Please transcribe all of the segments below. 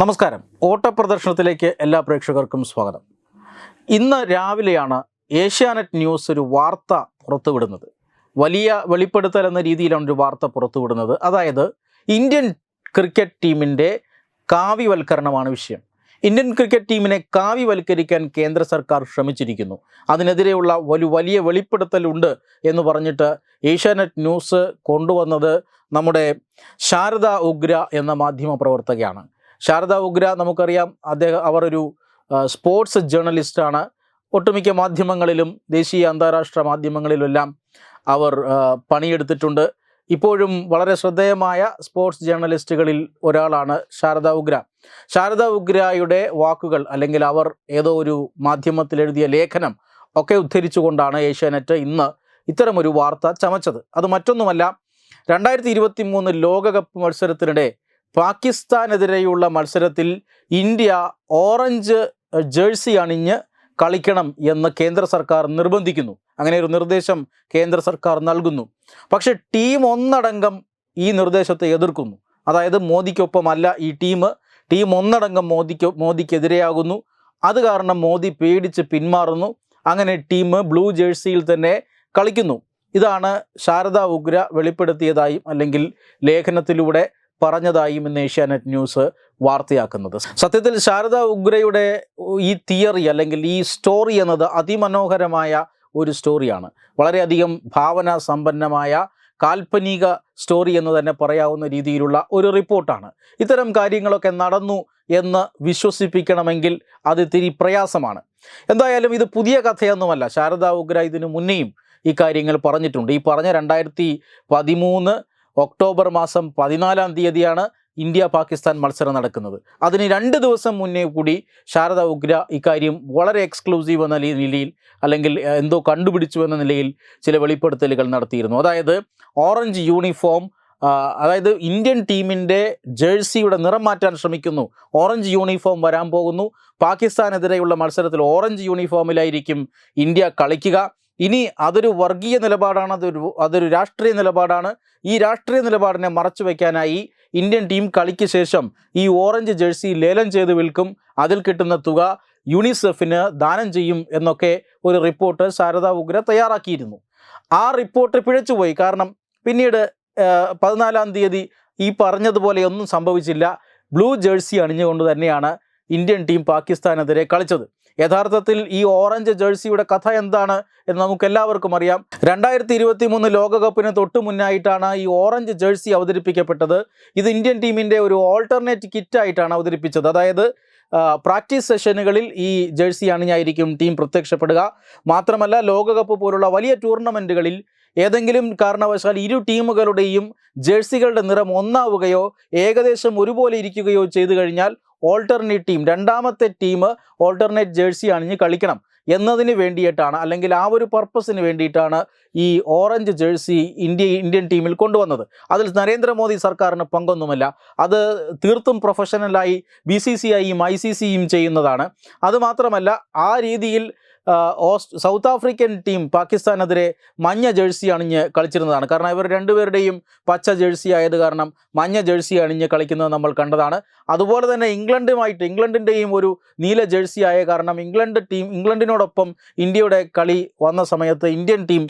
നമസ്കാരം. ഓട്ടപ്രദർശനത്തിലേക്ക് എല്ലാ പ്രേക്ഷകർക്കും സ്വാഗതം. ഇന്ന് രാവിലെയാണ് ഏഷ്യാനെറ്റ് ന്യൂസ് ഒരു വാർത്ത പുറത്തുവിടുന്നത്. വലിയ വെളിപ്പെടുത്തൽ എന്ന രീതിയിലാണ് ഒരു വാർത്ത പുറത്തുവിടുന്നത്. അതായത് ഇന്ത്യൻ ക്രിക്കറ്റ് ടീമിന്റെ കാവ്യവൽക്കരണമാണ് വിഷയം. ഇന്ത്യൻ ക്രിക്കറ്റ് ടീമിനെ കാവ്യവൽക്കരിക്കാൻ കേന്ദ്ര സർക്കാർ ശ്രമിച്ചിരിക്കുന്നു. അതിനെതിരെയുള്ള ഒരു വലിയ വെളിപ്പെടുത്തലുണ്ട് എന്ന് പറഞ്ഞിട്ട് ഏഷ്യാനെറ്റ് ന്യൂസ് കൊണ്ടുവന്നത് നമ്മുടെ ശാരദ ഉഗ്ര എന്ന മാധ്യമ പ്രവർത്തകയാണ് ശാരദ ഉഗ്ര നമുക്കറിയാം. അദ്ദേഹം അവർ ഒരു സ്പോർട്സ് ജേർണലിസ്റ്റാണ് ഒട്ടുമിക്ക മാധ്യമങ്ങളിലും ദേശീയ അന്താരാഷ്ട്ര മാധ്യമങ്ങളിലെല്ലാം അവർ പണിയെടുത്തിട്ടുണ്ട്. ഇപ്പോഴും വളരെ ശ്രദ്ധേയമായ സ്പോർട്സ് ജേർണലിസ്റ്റുകളിൽ ഒരാളാണ് ശാരദ ഉഗ്ര. ശാരദ ഉഗ്രയുടെ വാക്കുകൾ അല്ലെങ്കിൽ അവർ ഏതോ ഒരു മാധ്യമത്തിൽ എഴുതിയ ലേഖനം ഒക്കെ ഉദ്ധരിച്ചുകൊണ്ടാണ് ഏഷ്യാനെറ്റ് ഇന്ന് ഇത്തരമൊരു വാർത്ത ചമച്ചത്. അത് മറ്റൊന്നുമല്ല രണ്ടായിരത്തി ഇരുപത്തി മൂന്ന് ലോകകപ്പ് മത്സരത്തിനിടെ പാകിസ്ഥാനെതിരെയുള്ള മത്സരത്തിൽ ഇന്ത്യ ഓറഞ്ച് ജേഴ്സി അണിഞ്ഞ് കളിക്കണം എന്ന് കേന്ദ്ര സർക്കാർ നിർബന്ധിക്കുന്നു. അങ്ങനെ ഒരു നിർദ്ദേശം കേന്ദ്ര സർക്കാർ നൽകുന്നു. പക്ഷെ ടീം ഒന്നടങ്കം ഈ നിർദ്ദേശത്തെ എതിർക്കുന്നു. അതായത് മോദിക്കൊപ്പമല്ല ഈ ടീം. ടീം ഒന്നടങ്കം മോദിക്ക് മോദിക്കെതിരെയാകുന്നു. അത് കാരണം മോദി പേടിച്ച് പിന്മാറുന്നു. അങ്ങനെ ടീം ബ്ലൂ ജേഴ്സിയിൽ തന്നെ കളിക്കുന്നു. ഇതാണ് ശാരദ ഉഗ്ര വെളിപ്പെടുത്തിയതായും അല്ലെങ്കിൽ ലേഖനത്തിലൂടെ പറഞ്ഞതായും ഇന്ന് ഏഷ്യാനെറ്റ് ന്യൂസ് വാർത്തയാക്കുന്നത്. സത്യത്തിൽ ശാരദ ഉഗ്രയുടെ ഈ തിയറി അല്ലെങ്കിൽ ഈ സ്റ്റോറി എന്നത് അതിമനോഹരമായ ഒരു സ്റ്റോറിയാണ്. വളരെയധികം ഭാവന സമ്പന്നമായ കാൽപ്പനിക സ്റ്റോറി എന്ന് തന്നെ പറയാവുന്ന രീതിയിലുള്ള ഒരു റിപ്പോർട്ടാണ്. ഇത്തരം കാര്യങ്ങളൊക്കെ നടന്നു എന്ന് വിശ്വസിപ്പിക്കണമെങ്കിൽ അത് ഇത്തിരി പ്രയാസമാണ്. എന്തായാലും ഇത് പുതിയ കഥയൊന്നുമല്ല. ശാരദ ഉഗ്ര ഇതിനു മുന്നേയും ഈ കാര്യങ്ങൾ പറഞ്ഞിട്ടുണ്ട്. ഈ പറഞ്ഞ രണ്ടായിരത്തി പതിമൂന്ന് ഒക്ടോബർ മാസം പതിനാലാം തീയതിയാണ് ഇന്ത്യ പാകിസ്ഥാൻ മത്സരം നടക്കുന്നത്. അതിന് രണ്ട് ദിവസം മുന്നേ കൂടി ശാരദ ഉഗ്ര ഇക്കാര്യം വളരെ എക്സ്ക്ലൂസീവ് എന്ന നിലയിൽ അല്ലെങ്കിൽ എന്തോ കണ്ടുപിടിച്ചു എന്ന നിലയിൽ ചില വെളിപ്പെടുത്തലുകൾ നടത്തിയിരുന്നു. അതായത് ഓറഞ്ച് യൂണിഫോം അതായത് ഇന്ത്യൻ ടീമിന്റെ ജേഴ്സിയുടെ നിറം മാറ്റാൻ ശ്രമിക്കുന്നു. ഓറഞ്ച് യൂണിഫോം വരാൻ പോകുന്നു. പാകിസ്ഥാനെതിരെയുള്ള മത്സരത്തിൽ ഓറഞ്ച് യൂണിഫോമിലായിരിക്കും ഇന്ത്യ കളിക്കുക. ഇനി അതൊരു വർഗീയ നിലപാടാണ് അതൊരു അതൊരു രാഷ്ട്രീയ നിലപാടാണ്. ഈ രാഷ്ട്രീയ നിലപാടിനെ മറച്ചു വയ്ക്കാനായി ഇന്ത്യൻ ടീം കളിക്ക് ശേഷം ഈ ഓറഞ്ച് ജേഴ്സി ലേലം ചെയ്ത് വിൽക്കും. അതിൽ കിട്ടുന്ന തുക യുണിസെഫിന് ദാനം ചെയ്യും എന്നൊക്കെ ഒരു റിപ്പോർട്ട് ശാരദ ഉഗ്ര തയ്യാറാക്കിയിരുന്നു. ആ റിപ്പോർട്ട് പിഴച്ചുപോയി. കാരണം പിന്നീട് പതിനാലാം തീയതി ഈ പറഞ്ഞതുപോലെ ഒന്നും സംഭവിച്ചില്ല. ബ്ലൂ ജേഴ്സി അണിഞ്ഞുകൊണ്ട് തന്നെയാണ് ഇന്ത്യൻ ടീം പാകിസ്ഥാനെതിരെ കളിച്ചത്. യഥാർത്ഥത്തിൽ ഈ ഓറഞ്ച് ജേഴ്സിയുടെ കഥ എന്താണ് എന്ന് നമുക്ക് എല്ലാവർക്കും അറിയാം. രണ്ടായിരത്തി ഇരുപത്തി മൂന്ന് ലോകകപ്പിന് തൊട്ട് മുന്നായിട്ടാണ് ഈ ഓറഞ്ച് ജേഴ്സി അവതരിപ്പിക്കപ്പെട്ടത്. ഇത് ഇന്ത്യൻ ടീമിന്റെ ഒരു ഓൾട്ടർനേറ്റ് കിറ്റായിട്ടാണ് അവതരിപ്പിച്ചത്. അതായത് പ്രാക്ടീസ് സെഷനുകളിൽ ഈ ജേഴ്സി അണിഞ്ഞായിരിക്കും ടീം പ്രത്യക്ഷപ്പെടുക. മാത്രമല്ല ലോകകപ്പ് പോലുള്ള വലിയ ടൂർണമെന്റുകളിൽ ഏതെങ്കിലും കാരണവശാൽ ഇരു ടീമുകളുടെയും ജേഴ്സികളുടെ നിറം ഒന്നാവുകയോ ഏകദേശം ഒരുപോലെ ഇരിക്കുകയോ ചെയ്തു കഴിഞ്ഞാൽ ഓൾട്ടർനേറ്റ് ടീം രണ്ടാമത്തെ ടീം ഓൾട്ടർനേറ്റ് ജേഴ്സി അണിഞ്ഞ് കളിക്കണം എന്നതിന് വേണ്ടിയിട്ടാണ് അല്ലെങ്കിൽ ആ ഒരു പർപ്പസിന് വേണ്ടിയിട്ടാണ് ഈ ഓറഞ്ച് ജേഴ്സി ഇന്ത്യ ഇന്ത്യൻ ടീമിൽ കൊണ്ടുവന്നത്. അതിൽ നരേന്ദ്രമോദി സർക്കാരിന് പങ്കൊന്നുമില്ല അത് തീർത്തും പ്രൊഫഷണലായി ബി സി സി ഐയും ഐ സി സിയും ചെയ്യുന്നതാണ്. അതുമാത്രമല്ല ആ രീതിയിൽ സൗത്ത് ആഫ്രിക്കൻ ടീം പാകിസ്ഥാനെതിരെ മഞ്ഞ ജേഴ്സി അണിഞ്ഞ് കളിച്ചിരുന്നതാണ്. കാരണം ഇവർ രണ്ടുപേരുടെയും പച്ച ജേഴ്സി ആയത് കാരണം മഞ്ഞ ജേഴ്സി അണിഞ്ഞ് കളിക്കുന്നത് നമ്മൾ കണ്ടതാണ്. അതുപോലെ തന്നെ ഇംഗ്ലണ്ടുമായിട്ട് ഇംഗ്ലണ്ടിന്റെയും ഒരു നീല ജേഴ്സി ആയ കാരണം ഇംഗ്ലണ്ട് ടീം ഇംഗ്ലണ്ടിനോടൊപ്പം ഇന്ത്യയുടെ കളി വന്ന സമയത്ത് ഇന്ത്യൻ ടീം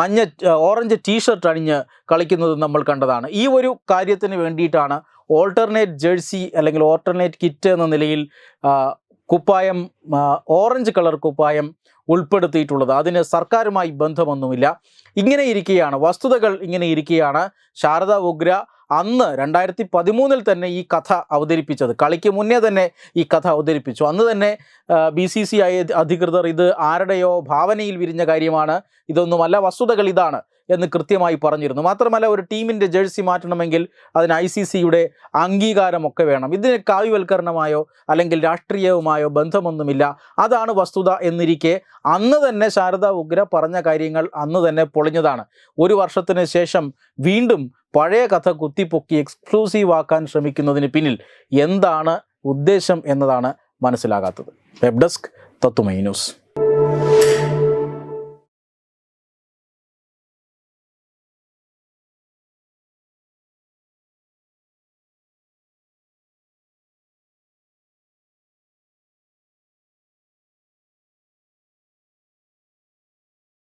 മഞ്ഞ ഓറഞ്ച് ടീഷർട്ട് അണിഞ്ഞ് കളിക്കുന്നത് നമ്മൾ കണ്ടതാണ്. ഈ ഒരു കാര്യത്തിന് വേണ്ടിയിട്ടാണ് ഓൾട്ടർനേറ്റ് ജേഴ്സി അല്ലെങ്കിൽ ഓൾട്ടർനേറ്റ് കിറ്റ് എന്ന നിലയിൽ കുപ്പായം ഓറഞ്ച് കളർ കുപ്പായം ഉൾപ്പെടുത്തിയിട്ടുള്ളത്. അതിന് സർക്കാരുമായി ബന്ധമൊന്നുമില്ല. ഇങ്ങനെ ഇരിക്കുകയാണ് വസ്തുതകൾ ഇങ്ങനെ ഇരിക്കുകയാണ് ശാരദ ഉഗ്ര അന്ന് രണ്ടായിരത്തി പതിമൂന്നിൽ തന്നെ ഈ കഥ അവതരിപ്പിച്ചത്. കളിക്ക് മുന്നേ തന്നെ ഈ കഥ അവതരിപ്പിച്ചു. അന്ന് തന്നെ ബി സി സി ഐ അധികൃതർ ഇത് ആരുടെയോ ഭാവനയിൽ വിരിഞ്ഞ കാര്യമാണ്. ഇതൊന്നുമല്ല വസ്തുതകൾ ഇതാണ്. എന്ന് കൃത്യമായി പറഞ്ഞിരുന്നു. മാത്രമല്ല ഒരു ടീമിന്റെ ജേഴ്സി മാറ്റണമെങ്കിൽ അതിന് ഐ സി സിയുടെ അംഗീകാരമൊക്കെ വേണം. ഇതിന് കാവ്യവൽക്കരണമായോ അല്ലെങ്കിൽ രാഷ്ട്രീയവുമായോ ബന്ധമൊന്നുമില്ല. അതാണ് വസ്തുത എന്നിരിക്കെ അന്ന് തന്നെ ശാരദ ഉഗ്ര പറഞ്ഞ കാര്യങ്ങൾ അന്ന് തന്നെ പൊളിഞ്ഞതാണ്. ഒരു വർഷത്തിന് ശേഷം വീണ്ടും പഴയ കഥ കുത്തിപ്പൊക്കി എക്സ്ക്ലൂസീവ് ആക്കാൻ ശ്രമിക്കുന്നതിന് പിന്നിൽ എന്താണ് ഉദ്ദേശം എന്നതാണ് മനസ്സിലാകാത്തത്. വെബ് ഡെസ്ക് തത്തുമൈ ന്യൂസ്.